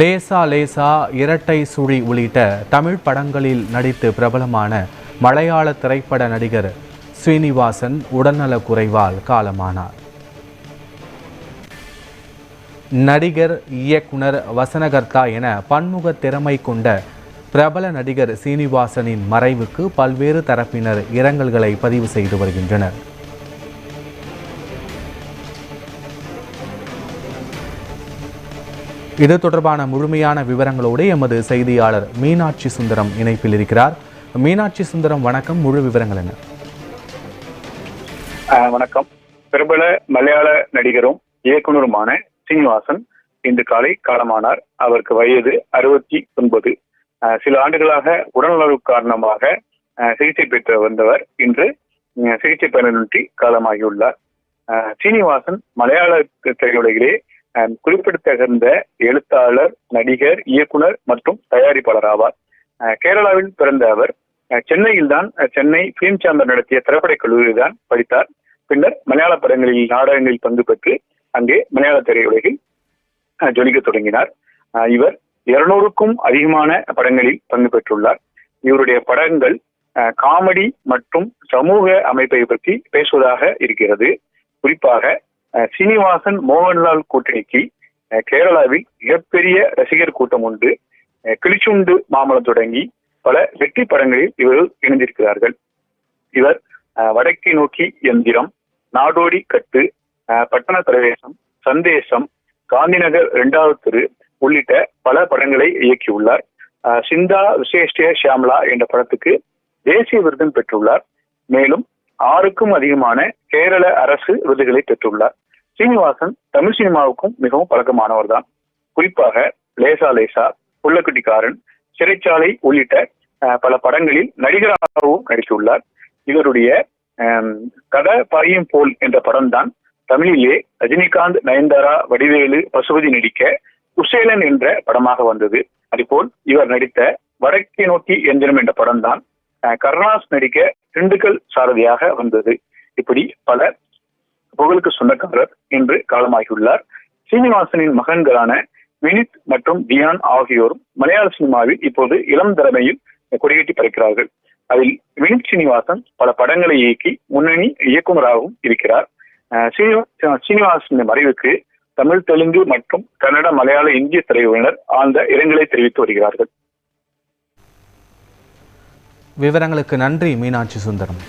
லேசா லேசா இரட்டை சுழி உள்ளிட்ட தமிழ் படங்களில் நடித்து பிரபலமான மலையாள திரைப்பட நடிகர் ஸ்ரீனிவாசன் உடல்நலக் குறைவால் காலமானார். நடிகர் இயக்குனர் வசனகர்த்தா என பன்முக திறமை கொண்ட பிரபல நடிகர் சீனிவாசனின் மறைவுக்கு பல்வேறு தரப்பினர் இரங்கல்களை பதிவு செய்து வருகின்றனர். இது தொடர்பான முழுமையான விவரங்களோடு எமது செய்தியாளர் மீனாட்சி சுந்தரம் இணைப்பில் இருக்கிறார். மீனாட்சி சுந்தரம் வணக்கம். முழு விவரங்கள் என்ன? ஆஹ் வணக்கம். பிரபல மலையாள நடிகரும் இயக்குனருமான சீனிவாசன் இன்று காலை காலமானார். அவருக்கு வயது அறுபத்தி ஒன்பது. ஆஹ் சில ஆண்டுகளாக உடல்நலவு காரணமாக சிகிச்சை பெற்று வந்தவர் இன்று சிகிச்சை பயனின்றி காலமாகியுள்ளார். ஆஹ் சீனிவாசன் மலையாள திரையுலகிலே குறிப்பிடத்தகுந்த எழுத்தாளர் நடிகர் இயக்குனர் மற்றும் தயாரிப்பாளர் ஆவார். ஆஹ் கேரளாவில் பிறந்த அவர். சென்னையில் தான் சென்னை பிலிம் சாம்பர் நடத்திய திரைப்படக் கல்லூரியில் தான் படித்தார். பின்னர் மலையாள படங்களில் நாடகங்களில் பங்கு பெற்று அங்கே மலையாள திரையுலகில் அஹ், ஜொலிக்கத் தொடங்கினார். இவர் இருநூறுக்கும் அதிகமான படங்களில் பங்கு பெற்றுள்ளார். இவருடைய படங்கள் காமெடி மற்றும் சமூக அமைப்பை பற்றி பேசுவதாக இருக்கிறது. குறிப்பாக சீனிவாசன் மோகன்லால் கூட்டணிக்கு கேரளாவில் மிகப்பெரிய ரசிகர் கூட்டம் உண்டு. அஹ், கிளிச்சுண்டு மாமலம் தொடங்கி பல வெற்றி படங்களில் இவர்கள் இணைந்திருக்கிறார்கள். இவர் வடக்கை நோக்கி எந்திரம் நாடோடி கட்டு அஹ், பட்டண பிரவேசம் சந்தேசம் காந்திநகர் இரண்டாவது தெரு உள்ளிட்ட பல படங்களை இயக்கியுள்ளார். சிந்தா விசேஷ்ட ஷியாம்லா என்ற படத்துக்கு தேசிய விருதும் பெற்றுள்ளார். மேலும் ஆறுக்கும் அதிகமான கேரள அரசு விருதுகளை பெற்றுள்ளார். சீனிவாசன் தமிழ் சினிமாவுக்கும் மிகவும் பழக்கமானவர் தான் குறிப்பாக லேசா லேசா புள்ளக்குட்டிக்காரன் சிறைச்சாலை உள்ளிட்ட பல படங்களில் நடிகராகவும் நடித்துள்ளார். இவருடைய கதை பாயும் போல் என்ற படம் தான் தமிழிலே ரஜினிகாந்த் நயன்தாரா வடிவேலு பசுபதி நடிக்க குசேலன் என்ற படமாக வந்தது. அதுபோல் இவர் நடித்த வடக்கை நோக்கி எந்திரம் என்ற படம் தான் கருணாஸ் நடிக்க திண்டுக்கல் சாரதியாக வந்தது. இப்படி பல புகழுக்கு சொந்தக்காரர் இன்று காலமாகியுள்ளார். சீனிவாசனின் மகன்களான வினித் மற்றும் தியான் ஆகியோரும் மலையாள சினிமாவில் இப்போது இளம் திறமையில் கொடிகட்டி பறக்கிறார்கள். அதில் வினித் சீனிவாசன் பல படங்களை இயக்கி முன்னணி இயக்குநராகவும் இருக்கிறார். சீனிவாசனின் மறைவுக்கு தமிழ் தெலுங்கு மற்றும் கன்னட மலையாள இந்திய திரையுறையினர் ஆழ்ந்த இரங்கலை தெரிவித்து வருகிறார்கள். விவரங்களுக்கு நன்றி மீனாட்சி சுந்தரம்.